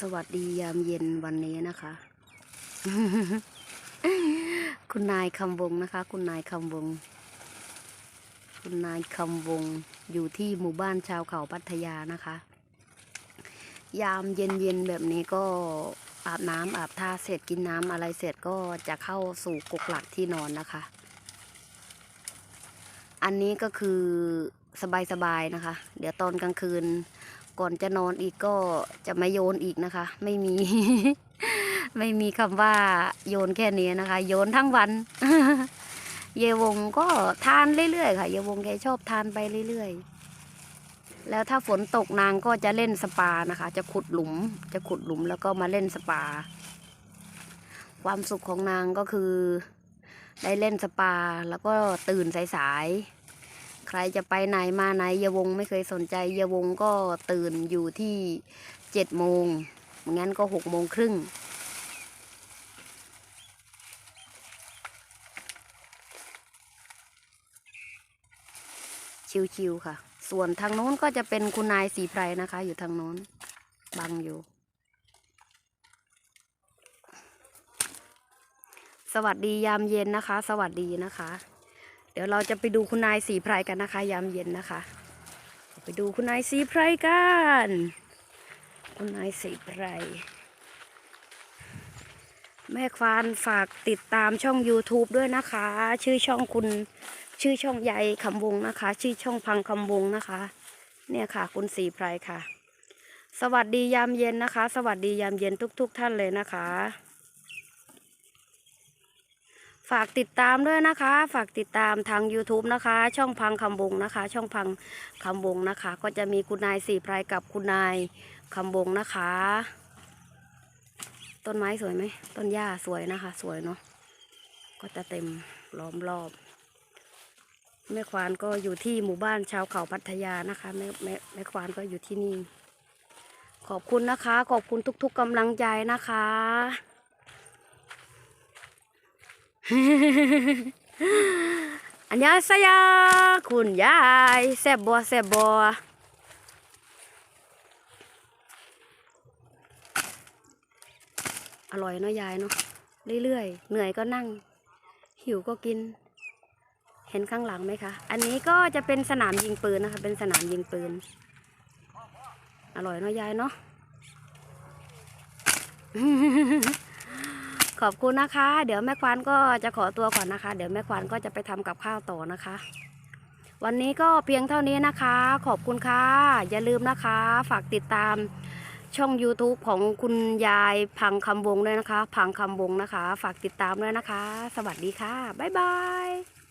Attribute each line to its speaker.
Speaker 1: สวัสดียามเย็นวันนี้นะคะ คุณนายคำวงนะคะ คุณนายคำวง คุณนายคำวงอยู่ที่หมู่บ้านชาวเขาพัทยานะคะ ยามเย็นๆแบบนี้ก็อาบน้ำอาบท่าเสร็จกินน้ำอะไรเสร็จก็จะเข้าสู่กกหลักที่นอนนะคะ อันนี้ก็คือสบายๆนะคะ เดี๋ยวตอนกลางคืน ก่อนจะนอนอีกก็จะไมาโยนอีกนะคะ ไม่มี ไม่มีคำว่าโยนแค่นี้นะคะ โยนทั้งวัน เยวงก็ทานเรื่อยๆค่ะ เยวงแกชอบทานไปเรื่อยๆ แล้วถ้าฝนตกนางก็จะเล่นสปานะคะ จะขุดหลุม จะขุดหลุมแล้วก็มาเล่นสปา ความสุขของนางก็คือ ได้เล่นสปาแล้วก็ตื่นสายๆ ใครจะไปไหนมาไหนเยวงไม่เคยสนใจเยวงก็ตื่นอยู่ที่เจ็ดโมงงั้นก็หกโมงครึ่งชิวๆค่ะ ส่วนทางโน้นก็จะเป็นคุณนายสีไพรนะคะ อยู่ทางโน้น บังอยู่ สวัสดียามเย็นนะคะ สวัสดีนะคะ เดี๋ยวเราจะไปดูคุณนายสีไพรกันนะคะ ยามเย็นนะคะ ไปดูคุณนายสีไพรกัน คุณนายสีไพร แม่ควานฝากติดตามช่อง YouTube ด้วยนะคะ ชื่อช่องคุณชื่อช่องใยคำวงนะคะ ชื่อช่องพังคำวงนะคะ เนี่ยค่ะ คุณสีไพรค่ะ สวัสดียามเย็นนะคะ สวัสดียามเย็นทุก ๆ ท่านเลยนะคะ ฝากติดตามด้วยนะคะ ฝากติดตามทาง YouTube นะคะ ช่องพังคำวงนะคะ ช่องพังคำวงนะคะ ก็จะมีคุณนายสีไพรกับคุณนายคำวงนะคะ ต้นไม้สวยไหมต้นหญ้าสวยนะคะ สวยเนาะก็จะเต็มล้อมรอบแม่ควานก็อยู่ที่หมู่บ้านชาวเขาพัทยานะคะแม่แม่แม่ควานก็อยู่ที่นี่ ขอบคุณนะคะ ขอบคุณทุก ๆกำลังใจนะคะ อันยาสยาคุณยายแซบบัวแซบบัวอร่อยเนาะยายเนาะเรื่อยๆ เหนื่อยก็นั่ง หิวก็กิน เห็นข้างหลังไหมคะ อันนี้ก็จะเป็นสนามยิงปืนนะคะ เป็นสนามยิงปืน อร่อยเนาะยายเนาะ อบคุณนะคะ เดี๋ยวแม่ควานก็จะขอตัวก่อนนะคะ เดี๋ยวแม่ควานก็จะไปทำกับข้าวต่อนะคะ วันนี้ก็เพียงเท่านี้นะคะ ขอบคุณค่ะ อย่าลืมนะคะ ฝากติดตามช่อง YouTube ของคุณยายพังคำวงด้วยนะคะ พังคำวงนะคะ ฝากติดตามด้วยนะคะ สวัสดีค่ะ บ๊ายบาย